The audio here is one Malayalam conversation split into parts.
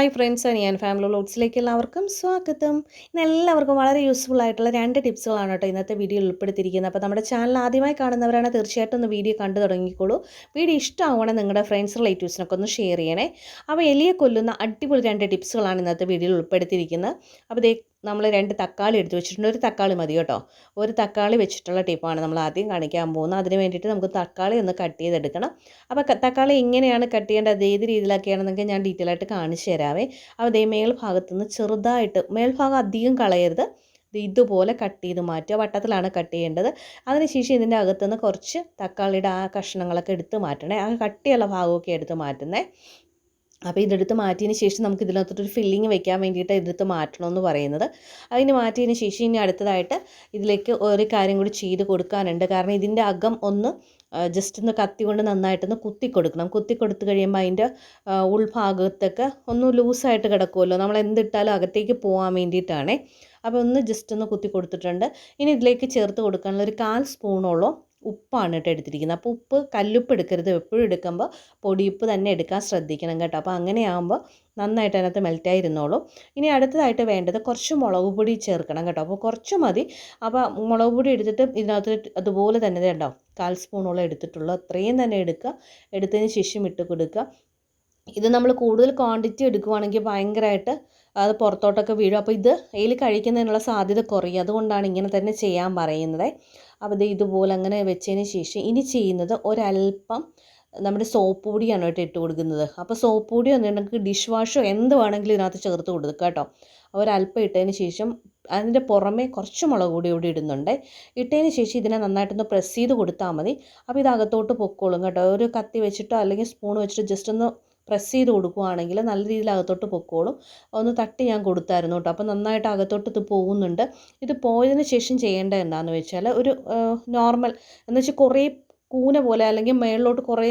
ഹായ് ഫ്രണ്ട്സ് ഞാൻ ഫാമിലി ലോഡ്സിലേക്ക് എല്ലാവർക്കും സ്വാഗതം. ഇന്ന് എല്ലാവർക്കും വളരെ യൂസ്ഫുൾ ആയിട്ടുള്ള രണ്ട് ടിപ്സുകളാണ് കേട്ടോ ഇന്നത്തെ വീഡിയോയിൽ ഉൾപ്പെടുത്തിയിരിക്കുന്നത്. അപ്പോൾ നമ്മുടെ ചാനൽ ആദ്യമായി കാണുന്നവരാണ് തീർച്ചയായിട്ടും ഒന്ന് വീഡിയോ കണ്ടു തുടങ്ങിക്കോളൂ. വീഡിയോ ഇഷ്ടമാവണം നിങ്ങളുടെ ഫ്രണ്ട്സ് റിലേറ്റീവ്സിനൊക്കെ ഒന്ന് ഷെയർ ചെയ്യണേ. അപ്പോൾ എലിയെ കൊല്ലുന്ന അടിപൊളി രണ്ട് ടിപ്സുകളാണ് ഇന്നത്തെ വീഡിയോയിൽ ഉൾപ്പെടുത്തിയിരിക്കുന്നത്. അപ്പോൾ നമ്മൾ രണ്ട് തക്കാളി എടുത്ത് വെച്ചിട്ടുണ്ട്. ഒരു തക്കാളി മതി കേട്ടോ. ഒരു തക്കാളി വെച്ചിട്ടുള്ള ടിപ്പാണ് നമ്മൾ ആദ്യം കാണിക്കാൻ പോകുന്നത്. അതിന് വേണ്ടിയിട്ട് നമുക്ക് തക്കാളി ഒന്ന് കട്ട് ചെയ്തെടുക്കണം. അപ്പോൾ തക്കാളി എങ്ങനെയാണ് കട്ട് ചെയ്യേണ്ടത്? ഏത് രീതിയിലൊക്കെയാണെന്നൊക്കെ ഞാൻ ഡീറ്റെയിൽ ആയിട്ട് കാണിച്ചു തരാവേ. അപ്പോൾ അതേ മേൽഭാഗത്തു നിന്ന് ചെറുതായിട്ട് മേൽഭാഗം അധികം കളയരുത്. ഇത് ഇതുപോലെ കട്ട് ചെയ്ത് മാറ്റുക. വട്ടത്തിലാണ് കട്ട് ചെയ്യേണ്ടത്. അതിനുശേഷം ഇതിന്റെ അകത്തുനിന്ന് കുറച്ച് തക്കാളിയുടെ ആ കഷ്ണങ്ങളൊക്കെ എടുത്ത് മാറ്റണേ. ആ കട്ടിയുള്ള ഭാഗമൊക്കെ എടുത്ത് മാറ്റുന്നേ. അപ്പോൾ ഇതെടുത്ത് മാറ്റിയതിന് ശേഷം നമുക്ക് ഇതിനകത്തൊരു ഫില്ലിങ് വെക്കാൻ വേണ്ടിയിട്ട് ഇതെടുത്ത് മാറ്റണമെന്ന് പറയുന്നത്. അതിന് മാറ്റിയതിന് ശേഷം ഇനി അടുത്തതായിട്ട് ഇതിലേക്ക് ഒരു കാര്യം കൂടി ചെയ്ത് കൊടുക്കാനുണ്ട്. കാരണം ഇതിന്റെ അകം ഒന്ന് ജസ്റ്റ് ഒന്ന് കത്തി കൊണ്ട് നന്നായിട്ടൊന്ന് കുത്തി കൊടുക്കണം കുത്തി കൊടുത്തു കഴിയുമ്പോൾ അതിന്റെ ഉൾഭാഗത്തൊക്കെ ഒന്ന് ലൂസായിട്ട് കിടക്കുമല്ലോ. നമ്മൾ എന്തിട്ടാലും അകത്തേക്ക് പോകാൻ വേണ്ടിയിട്ടാണേ. അപ്പോൾ ഒന്ന് ജസ്റ്റ് ഒന്ന് കുത്തി കൊടുത്തിട്ടുണ്ട് ഇനി ഇതിലേക്ക് ചേർത്ത് കൊടുക്കാനുള്ള ഒരു കാൽ സ്പൂണോളം ഉപ്പാണ് കേട്ടോ എടുത്തിരിക്കുന്നത്. അപ്പോൾ ഉപ്പ് കല്ലുപ്പ് എടുക്കരുത്. എപ്പോഴും എടുക്കുമ്പോൾ പൊടിയുപ്പ് തന്നെ എടുക്കാൻ ശ്രദ്ധിക്കണം കേട്ടോ. അപ്പോൾ അങ്ങനെയാകുമ്പോൾ നന്നായിട്ട് അതിനകത്ത് മെൽറ്റായി ഇരുന്നോളും. ഇനി അടുത്തതായിട്ട് വേണ്ടത് കുറച്ച് മുളക് പൊടി ചേർക്കണം കേട്ടോ. അപ്പോൾ കുറച്ച് മതി. അപ്പോൾ മുളക് പൊടി എടുത്തിട്ട് ഇതിനകത്ത് അതുപോലെ തന്നെ ഉണ്ടാവും കാൽ സ്പൂണോളം എടുത്തിട്ടുള്ളൂ അത്രയും തന്നെ എടുക്കുക. എടുത്തതിന് ശേഷം ഇട്ട് കൊടുക്കുക. ഇത് നമ്മൾ കൂടുതൽ ക്വാണ്ടിറ്റി എടുക്കുവാണെങ്കിൽ ഭയങ്കരമായിട്ട് അത് പുറത്തോട്ടൊക്കെ വീഴും. അപ്പോൾ ഇത് അതിൽ കഴിക്കുന്നതിനുള്ള സാധ്യത കുറയും. അതുകൊണ്ടാണ് ഇങ്ങനെ തന്നെ ചെയ്യാൻ പറയുന്നത്. അപ്പോൾ ഇത് ഇതുപോലെ അങ്ങനെ വെച്ചതിന് ശേഷം ഇനി ചെയ്യുന്നത് ഒരല്പം നമ്മുടെ സോപ്പ് പൊടിയാണ് കേട്ടോ ഇട്ട് കൊടുക്കുന്നത്. അപ്പോൾ സോപ്പ് പൊടി എന്നുണ്ടെങ്കിൽ ഡിഷ് വാഷോ എന്ത് വേണമെങ്കിലും ഇതിനകത്ത് ചേർത്ത് കൊടുക്കുക കേട്ടോ. ഒരല്പം ഇട്ടതിന് ശേഷം അതിന്റെ പുറമേ കുറച്ച് മുളക് കൂടി കൂടി ഇടുന്നുണ്ട്. ഇട്ടതിന് ശേഷം ഇതിനെ നന്നായിട്ടൊന്ന് പ്രസ് ചെയ്ത് കൊടുത്താൽ മതി. അപ്പോൾ ഇത് അകത്തോട്ട് പൊക്കോളും കേട്ടോ. ഒരു കത്തി വെച്ചിട്ടോ അല്ലെങ്കിൽ സ്പൂൺ വെച്ചിട്ടോ ജസ്റ്റ് ഒന്ന് പ്രസ് ചെയ്ത് കൊടുക്കുവാണെങ്കിൽ നല്ല രീതിയിൽ അകത്തോട്ട് പൊക്കോളും. ഒന്ന് തട്ടി ഞാൻ കൊടുത്തായിരുന്നു കേട്ടോ. അപ്പോൾ നന്നായിട്ട് അകത്തോട്ട് ഇത് പോകുന്നുണ്ട്. ഇത് പോയതിന് ശേഷം ചെയ്യേണ്ടത് എന്താണെന്ന് വെച്ചാൽ ഒരു നോർമൽ എന്ന് വെച്ചാൽ കുറേ കൂന പോലെ അല്ലെങ്കിൽ മേളിലോട്ട് കുറേ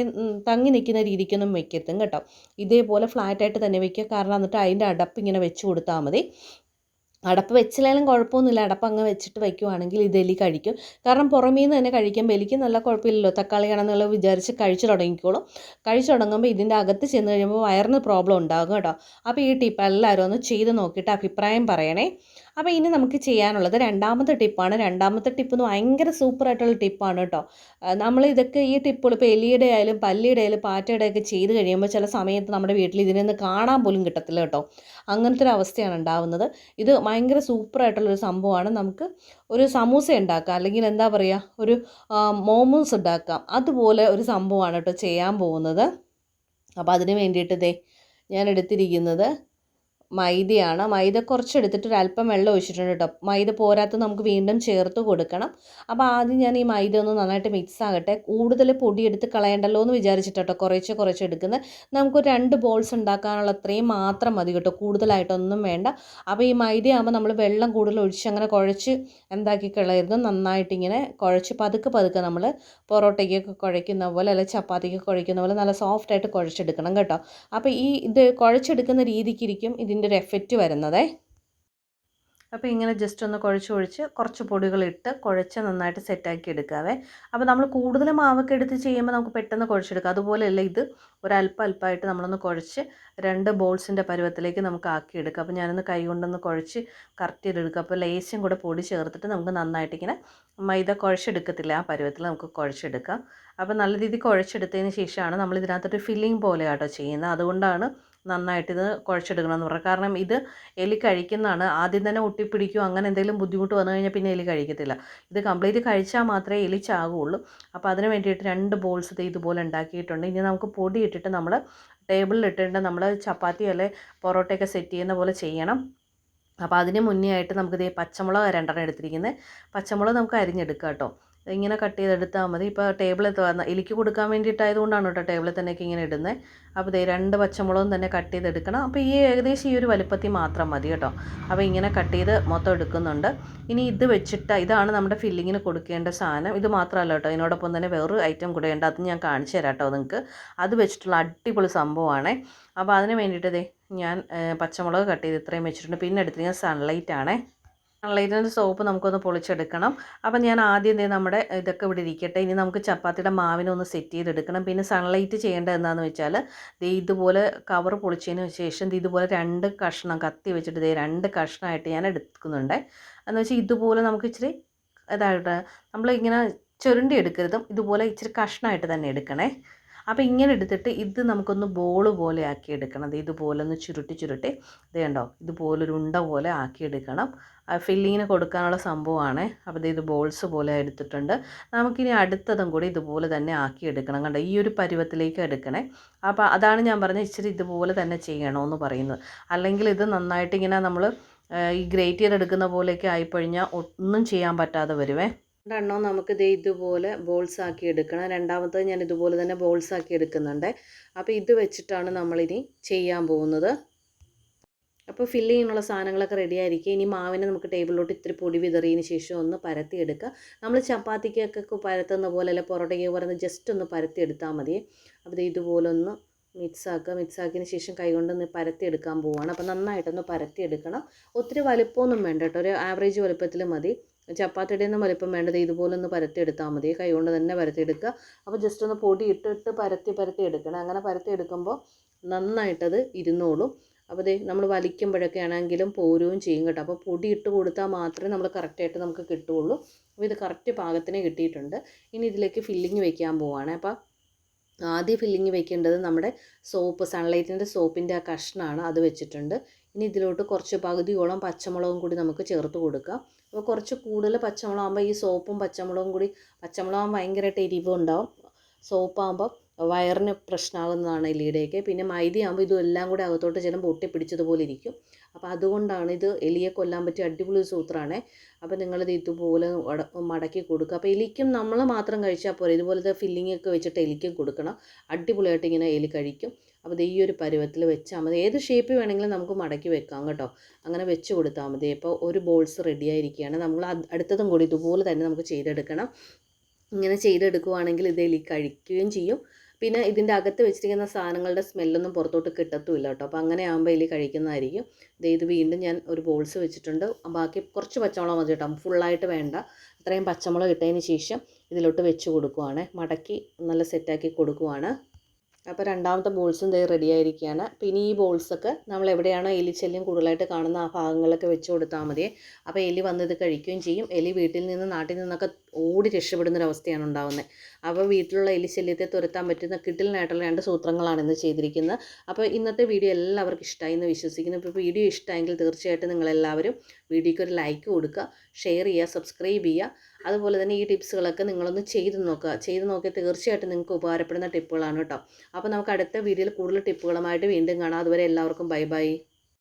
തങ്ങി നിൽക്കുന്ന രീതിക്കൊന്നും വെക്കത്തും കേട്ടോ. ഇതേപോലെ ഫ്ലാറ്റായിട്ട് തന്നെ വെക്കുക. കാരണം എന്നിട്ട് അതിന്റെ അടപ്പ് ഇങ്ങനെ വെച്ച് കൊടുത്താൽ മതി. അടപ്പ് വെച്ചില്ലെങ്കിലും കുഴപ്പമൊന്നുമില്ല. അടപ്പ് അങ്ങ് വെച്ചിട്ട് വയ്ക്കുവാണെങ്കിൽ ഇത് എലി കഴിക്കും. കാരണം പുറമേ നിന്ന് തന്നെ കഴിക്കുമ്പോൾ എലിക്ക് നല്ല കുഴപ്പമില്ലല്ലോ. തക്കാളിയാണെന്നുള്ളത് വിചാരിച്ച് കഴിച്ചു തുടങ്ങിക്കോളും. കഴിച്ചു തുടങ്ങുമ്പോൾ ഇതിന്റെ അകത്ത് ചെന്ന് കഴിയുമ്പോൾ വയറിന് പ്രോബ്ലം ഉണ്ടാകും കേട്ടോ. അപ്പോൾ ഈ ടിപ്പ് എല്ലാവരും ഒന്ന് ചെയ്ത് നോക്കിയിട്ട് അഭിപ്രായം പറയണേ. അപ്പോൾ ഇനി നമുക്ക് ചെയ്യാനുള്ളത് രണ്ടാമത്തെ ടിപ്പാണ് രണ്ടാമത്തെ ടിപ്പ് എന്ന് ഭയങ്കര സൂപ്പറായിട്ടുള്ള ടിപ്പാണ് കേട്ടോ. നമ്മൾ ഇതൊക്കെ ഈ ടിപ്പുകൾ ഇപ്പോൾ എലിയുടെ ആയാലും പല്ലിയുടെ ആയാലും പാറ്റയുടെ ഒക്കെ ചെയ്ത് കഴിയുമ്പോൾ ചില സമയത്ത് നമ്മുടെ വീട്ടിൽ ഇതിനൊന്ന് കാണാൻ പോലും കിട്ടത്തില്ല കേട്ടോ. അങ്ങനത്തെ ഒരു അവസ്ഥയാണ് ഉണ്ടാവുന്നത്. ഇത് ഭയങ്കര സൂപ്പറായിട്ടുള്ളൊരു സംഭവമാണ്. നമുക്ക് ഒരു സമൂസ ഉണ്ടാക്കാം അല്ലെങ്കിൽ എന്താ പറയുക ഒരു മോമോസ് ഉണ്ടാക്കാം. അതുപോലെ ഒരു സംഭവമാണ് കേട്ടോ ചെയ്യാൻ പോകുന്നത്. അപ്പോൾ അതിന് വേണ്ടിയിട്ട് ദേ ഞാൻ എടുത്തിരിക്കുന്നത്. മൈദയാണ്. മൈദ കുറച്ചെടുത്തിട്ട് ഒരല്പം വെള്ളം ഒഴിച്ചിട്ടുണ്ട് കേട്ടോ മൈദ പോരാത്ത നമുക്ക് വീണ്ടും ചേർത്ത് കൊടുക്കണം. അപ്പോൾ ആദ്യം ഞാൻ ഈ മൈദ ഒന്ന് നന്നായിട്ട് മിക്സ് ആകട്ടെ. കൂടുതൽ പൊടി എടുത്ത് കളയണ്ടല്ലോ എന്ന് വിചാരിച്ചിട്ട് കേട്ടോ കുറേശ്ശെ കുറേശ്ശെ എടുക്കുന്നത്. നമുക്ക് രണ്ട് ബോൾസ് ഉണ്ടാക്കാനുള്ള അത്രയും മാത്രം മതി കേട്ടോ കൂടുതലായിട്ടൊന്നും വേണ്ട. അപ്പോൾ ഈ മൈദയാകുമ്പോൾ നമ്മൾ വെള്ളം കൂടുതൽ ഒഴിച്ച് അങ്ങനെ കുഴച്ച് എന്താക്കി കളയരുത്. നന്നായിട്ട് ഇങ്ങനെ കുഴച്ച് പതുക്കെ പതുക്കെ നമ്മൾ പൊറോട്ടയ്ക്കൊക്കെ കുഴയ്ക്കുന്ന പോലെ അല്ലെങ്കിൽ ചപ്പാത്തിക്ക് കുഴയ്ക്കുന്ന പോലെ നല്ല സോഫ്റ്റായിട്ട് കുഴച്ചെടുക്കണം കേട്ടോ. അപ്പോൾ ഈ ഇത് കുഴച്ചെടുക്കുന്ന രീതിക്കിരിക്കും. ഇതിന്റെ ഒരു എഫക്റ്റ് വരുന്നതേ. അപ്പോൾ ഇങ്ങനെ ജസ്റ്റ് ഒന്ന് കുഴച്ച് കുഴച്ച് കുറച്ച് പൊടികളിട്ട് കുഴച്ച് നന്നായിട്ട് സെറ്റാക്കി എടുക്കാവേ. അപ്പോൾ നമ്മൾ കൂടുതൽ മാവൊക്കെ എടുത്ത് ചെയ്യുമ്പോൾ നമുക്ക് പെട്ടെന്ന് കുഴച്ചെടുക്കാം. അതുപോലെയല്ല ഇത് ഒരല്പം അല്പമായിട്ട് നമ്മളൊന്ന് കുഴച്ച് രണ്ട് ബോൾസിന്റെ പരുവത്തിലേക്ക് നമുക്ക് ആക്കിയെടുക്കാം. അപ്പോൾ ഞാനൊന്ന് കൈ കൊണ്ടൊന്ന് കുഴച്ച് കറക്റ്റ് ചെയ്തെടുക്കുക അപ്പോൾ ലേശം കൂടെ പൊടി ചേർത്തിട്ട് നമുക്ക് നന്നായിട്ട് ഇങ്ങനെ മൈദ കുഴച്ചെടുക്കത്തില്ല. ആ പരുവത്തിൽ നമുക്ക് കുഴച്ചെടുക്കാം. അപ്പോൾ നല്ല രീതിയിൽ കുഴച്ചെടുത്തതിന് ശേഷമാണ് നമ്മൾ ഇതിനകത്തൊരു ഫില്ലിംഗ് പോലെ കേട്ടോ ചെയ്യുന്നത്. അതുകൊണ്ടാണ് നന്നായിട്ട് ഇത് കുഴച്ചെടുക്കണം എന്ന് പറയുക കാരണം ഇത് എലി കഴിക്കുന്നതാണ്. ആദ്യം തന്നെ ഒട്ടിപ്പിടിക്കും അങ്ങനെ എന്തെങ്കിലും ബുദ്ധിമുട്ട് വന്നു കഴിഞ്ഞാൽ പിന്നെ എലി കഴിക്കത്തില്ല. ഇത് കംപ്ലീറ്റ് കഴിച്ചാൽ മാത്രമേ എലി ചാകുള്ളൂ അപ്പോൾ അതിന് വേണ്ടിയിട്ട് രണ്ട് ബോൾസ് ഇത് ഇതുപോലെ ഉണ്ടാക്കിയിട്ടുണ്ട്. ഇനി നമുക്ക് പൊടി ഇട്ടിട്ട് നമ്മൾ ടേബിളിൽ ഇട്ടിട്ട് നമ്മൾ ചപ്പാത്തി അല്ലെ പൊറോട്ടയൊക്കെ സെറ്റ് ചെയ്യുന്ന പോലെ ചെയ്യണം. അപ്പോൾ അതിന് മുന്നേ ആയിട്ട് നമുക്ക് ഇതേ പച്ചമുളക് രണ്ടെണ്ണം എടുത്തിരിക്കുന്നത്. പച്ചമുളക് നമുക്ക് അരിഞ്ഞെടുക്കാം കേട്ടോ. ഇങ്ങനെ കട്ട് ചെയ്തെടുത്താൽ മതി. ഇപ്പോൾ ടേബിളിൽ എലിക്ക് കൊടുക്കാൻ വേണ്ടിയിട്ടായതുകൊണ്ടാണ് കേട്ടോ ടേബിളിൽ തന്നെയൊക്കെ ഇങ്ങനെ ഇടുന്നത് അപ്പോൾ ദേ രണ്ട് പച്ചമുളകും തന്നെ കട്ട് ചെയ്തെടുക്കണം. അപ്പോൾ ഈ ഏകദേശം ഈ ഒരു വലുപ്പത്തിൽ മാത്രം മതി കേട്ടോ. അപ്പോൾ ഇങ്ങനെ കട്ട് ചെയ്ത് മൊത്തം എടുക്കുന്നുണ്ട്. ഇനി ഇത് വെച്ചിട്ട് ഇതാണ് നമ്മുടെ ഫില്ലിങ്ങിന് കൊടുക്കേണ്ട സാധനം. ഇത് മാത്രമല്ല കേട്ടോ ഇതിനോടൊപ്പം തന്നെ വേറൊരു ഐറ്റം കൂടെ ഉണ്ട്. അത് ഞാൻ കാണിച്ചു തരാം കേട്ടോ നിങ്ങൾക്ക്. അത് വെച്ചിട്ടുള്ള അടിപൊളി സംഭവമാണേ. അപ്പോൾ അതിന് വേണ്ടിയിട്ട് ദേ ഞാൻ പച്ചമുളക് കട്ട് ചെയ്ത് ഇത്രയും വെച്ചിട്ടുണ്ട്. പിന്നെ എടുത്തിരിക്കുന്നത് സൺലൈറ്റ് ആണേ. സൺലൈറ്റിന്റെ സോപ്പ് നമുക്കൊന്ന് പൊളിച്ചെടുക്കണം. അപ്പം ഞാൻ ആദ്യം ഇതേ നമ്മുടെ ഇതൊക്കെ ഇവിടെ ഇരിക്കട്ടെ. ഇനി നമുക്ക് ചപ്പാത്തിയുടെ മാവിനൊന്ന് സെറ്റ് ചെയ്തെടുക്കണം. പിന്നെ സൺലൈറ്റ് ചെയ്യേണ്ടത് എന്താണെന്ന് വെച്ചാൽ ദേ ഇതുപോലെ കവർ പൊളിച്ചതിന് ശേഷം ഇതുപോലെ രണ്ട് കഷ്ണം കത്തി വെച്ചിട്ട് ദേ രണ്ട് കഷ്ണമായിട്ട് ഞാൻ എടുക്കുന്നുണ്ട്. എന്ന് വെച്ചാൽ ഇതുപോലെ നമുക്ക് ഇച്ചിരി ഇതായിട്ട് നമ്മളിങ്ങനെ ചുരുണ്ടി എടുക്കരുതും. ഇതുപോലെ ഇച്ചിരി കഷ്ണമായിട്ട് തന്നെ എടുക്കണേ. അപ്പോൾ ഇങ്ങനെ എടുത്തിട്ട് ഇത് നമുക്കൊന്ന് ബോൾ പോലെ ആക്കി എടുക്കണം ഇതുപോലെ ഒന്ന് ചുരുട്ടി ചുരുട്ടി. ഇത് കണ്ടോ? ഇതുപോലൊരു ഉണ്ട പോലെ ആക്കി എടുക്കണം ഫില്ലിങ്ങിന് കൊടുക്കാനുള്ള സംഭവമാണ്. അപ്പോൾ ഇത് ബോൾസ് പോലെ എടുത്തിട്ടുണ്ട്. നമുക്കിനി അടുത്തതും കൂടി ഇതുപോലെ തന്നെ ആക്കി എടുക്കണം കണ്ടോ? ഈ ഒരു പരുവത്തിലേക്ക് എടുക്കണേ. അപ്പോൾ അതാണ് ഞാൻ പറഞ്ഞത് ഇച്ചിരി ഇതുപോലെ തന്നെ ചെയ്യണമെന്ന് പറയുന്നത്. അല്ലെങ്കിൽ ഇത് നന്നായിട്ട് ഇങ്ങനെ നമ്മൾ ഈ ഗ്രേറ്റ് ചെയ്തെടുക്കുന്ന പോലെയൊക്കെ ആയിക്കഴിഞ്ഞാൽ ഒന്നും ചെയ്യാൻ പറ്റാതെ വരുവേ. രണ്ടെണ്ണം നമുക്ക് ഇത് ഇതുപോലെ ബോൾസ് ആക്കി എടുക്കണം. രണ്ടാമത്തത് ഞാൻ ഇതുപോലെ തന്നെ ബോൾസ് ആക്കി എടുക്കുന്നുണ്ട്. അപ്പോൾ ഇത് വെച്ചിട്ടാണ് നമ്മളിനി ചെയ്യാൻ പോകുന്നത്. അപ്പോൾ ഫില്ല് ചെയ്യാനുള്ള സാധനങ്ങളൊക്കെ റെഡി ആയിരിക്കും. ഇനി മാവിനെ നമുക്ക് ടേബിളിലോട്ട് ഇത്തിരി പൊടി വിതറിയതിന് ശേഷം ഒന്ന് പരത്തി പരത്തിയെടുക്കുക നമ്മൾ ചപ്പാത്തിക്കൊക്കെ പരത്തുന്ന പോലെ അല്ലെ പൊറോട്ടയ്ക്ക് പറയുന്നത് ജസ്റ്റ് ഒന്ന് പരത്തിയെടുത്താൽ മതി. അപ്പോൾ ഇതുപോലെ ഒന്ന് മിക്സ് ആക്കുക മിക്സ് ആക്കിയതിന് ശേഷം കൈകൊണ്ട് ഒന്ന് പരത്തിയെടുക്കാൻ പോവുകയാണ് അപ്പോൾ നന്നായിട്ടൊന്ന് പരത്തി എടുക്കണം. ഒത്തിരി വലിപ്പമൊന്നും വേണ്ട കേട്ടോ. ഒരു ആവറേജ് വലുപ്പത്തിൽ മതി. ചപ്പാത്തിയുടെ ഒന്നും വലിപ്പം വേണ്ടത് ഇതുപോലെ ഒന്ന് പരത്തിയെടുത്താൽ മതി. കൈ കൊണ്ട് തന്നെ പരത്തിയെടുക്കുക. അപ്പോൾ ജസ്റ്റ് ഒന്ന് പൊടി ഇട്ടിട്ട് പരത്തി പരത്തി എടുക്കണം. അങ്ങനെ പരത്തി എടുക്കുമ്പോൾ നന്നായിട്ടത് ഇരുന്നോളും. അപ്പോൾ ദേ നമ്മൾ വലിക്കുമ്പോഴൊക്കെ ആണെങ്കിലും പോരുകയും ചെയ്യും കേട്ടോ. അപ്പോൾ പൊടി ഇട്ട് കൊടുത്താൽ മാത്രമേ നമ്മൾ കറക്റ്റായിട്ട് നമുക്ക് കിട്ടുകയുള്ളൂ. അപ്പോൾ ഇത് കറക്റ്റ് പാകത്തിന് കിട്ടിയിട്ടുണ്ട്. ഇനി ഇതിലേക്ക് ഫില്ലിങ് വെക്കാൻ പോവുകയാണ് അപ്പോൾ ആദ്യം ഫില്ലിങ് വെക്കേണ്ടത് നമ്മുടെ സോപ്പ് സൺലൈറ്റിന്റെ സോപ്പിന്റെ ആ കഷ്ണമാണ് അത് വെച്ചിട്ടുണ്ട്. ഇനി ഇതിലോട്ട് കുറച്ച് പകുതിയോളം പച്ചമുളകും കൂടി നമുക്ക് ചേർത്ത് കൊടുക്കാം. അപ്പോൾ കുറച്ച് കൂടുതൽ പച്ചമുളകാകുമ്പോൾ ഈ സോപ്പും പച്ചമുളകും കൂടി പച്ചമുളകാകുമ്പോൾ ഭയങ്കരമായിട്ട് എരിവ് ഉണ്ടാവും. സോപ്പാകുമ്പോൾ വയറിന് പ്രശ്നമാകുന്നതാണ് എലിയുടെയൊക്കെ. പിന്നെ മൈദയാകുമ്പോൾ ഇതെല്ലാം കൂടി അകത്തോട്ട് ചിലപ്പോൾ ഒട്ടിപ്പിടിച്ചതുപോലെ ഇരിക്കും. അപ്പോൾ അതുകൊണ്ടാണ് ഇത് എലിയെ കൊല്ലാൻ പറ്റിയ അടിപൊളി സൂത്രമാണ് അപ്പോൾ നിങ്ങളിത് ഇതുപോലെ മടക്കി കൊടുക്കുക. അപ്പോൾ എലിക്കും നമ്മൾ മാത്രം കഴിച്ചാൽ പോരെ. ഇതുപോലത്തെ ഫില്ലിംഗ് ഒക്കെ വെച്ചിട്ട് എലിക്കും കൊടുക്കണം. അടിപൊളിയായിട്ട് ഇങ്ങനെ എലി കഴിക്കും. അപ്പോൾ ഈ ഒരു പരുവത്തിൽ വെച്ചാൽ മതി ഏത് ഷേപ്പ് വേണമെങ്കിലും നമുക്ക് മടക്കി വെക്കാം കേട്ടോ. അങ്ങനെ വെച്ച് കൊടുത്താൽ മതി. അപ്പോൾ ഒരു ബോൾസ് റെഡി ആയിരിക്കുകയാണ്. നമ്മൾ അടുത്തതും കൂടി ഇതുപോലെ തന്നെ നമുക്ക് ചെയ്തെടുക്കണം. ഇങ്ങനെ ചെയ്തെടുക്കുവാണെങ്കിൽ ഇത് എലി കഴിക്കുകയും ചെയ്യും. പിന്നെ ഇതിന്റെ അകത്ത് വെച്ചിരിക്കുന്ന സാധനങ്ങളുടെ സ്മെല്ലൊന്നും പുറത്തോട്ട് കിട്ടത്തുമില്ല കേട്ടോ. അപ്പോൾ അങ്ങനെ ആകുമ്പോൾ എലി കഴിക്കുന്നതായിരിക്കും. ഇത് വീണ്ടും ഞാൻ ഒരു ബോൾസ് വെച്ചിട്ടുണ്ട്. ബാക്കി കുറച്ച് പച്ചമുളക് മതി കേട്ടോ. ഫുള്ളായിട്ട് വേണ്ട. അത്രയും പച്ചമുളക് ഇട്ടതിന് ശേഷം ഇതിലോട്ട് വെച്ച് കൊടുക്കുവാണ്. മടക്കി നല്ല സെറ്റാക്കി കൊടുക്കുവാണ്. അപ്പോൾ രണ്ടാമത്തെ ബോൾസും ദേ റെഡി ആയിരിക്കുകയാണ് പിന്നെ ഈ ബോൾസൊക്കെ നമ്മൾ എവിടെയാണോ എലി ശല്യം കൂടുതലായിട്ട് കാണുന്ന ആ ഭാഗങ്ങളൊക്കെ വെച്ച് കൊടുത്താൽ മതി. അപ്പോൾ എലി വന്ന് ഇത് കഴിക്കുകയും ചെയ്യും. എലി വീട്ടിൽ നിന്ന് നാട്ടിൽ നിന്നൊക്കെ ഓടി രക്ഷപ്പെടുന്നൊരവസ്ഥയാണ് ഉണ്ടാകുന്നത് അപ്പോൾ വീട്ടിലുള്ള എലിശല്യത്തെ തുരത്താൻ പറ്റുന്ന കിട്ടിലിനായിട്ടുള്ള രണ്ട് സൂത്രങ്ങളാണ് ഇന്ന് ചെയ്തിരിക്കുന്നത്. അപ്പോൾ ഇന്നത്തെ വീഡിയോ എല്ലാവർക്കും ഇഷ്ടമായി എന്ന് വിശ്വസിക്കുന്നു. ഇപ്പോൾ വീഡിയോ ഇഷ്ടമായെങ്കിൽ തീർച്ചയായിട്ടും നിങ്ങളെല്ലാവരും വീഡിയോയ്ക്ക് ഒരു ലൈക്ക് കൊടുക്കുക ഷെയർ ചെയ്യുക സബ്സ്ക്രൈബ് ചെയ്യുക. അതുപോലെ തന്നെ ഈ ടിപ്സുകളൊക്കെ നിങ്ങളൊന്ന് ചെയ്ത് നോക്കുക. ചെയ്ത് നോക്കിയാൽ തീർച്ചയായിട്ടും നിങ്ങൾക്ക് ഉപകാരപ്പെടുന്ന ടിപ്പുകളാണ് കേട്ടോ. അപ്പോൾ നമുക്ക് അടുത്ത വീഡിയോയിൽ കൂടുതൽ ടിപ്പുകളുമായിട്ട് വീണ്ടും കാണാം. അതുവരെ എല്ലാവർക്കും ബൈ ബൈ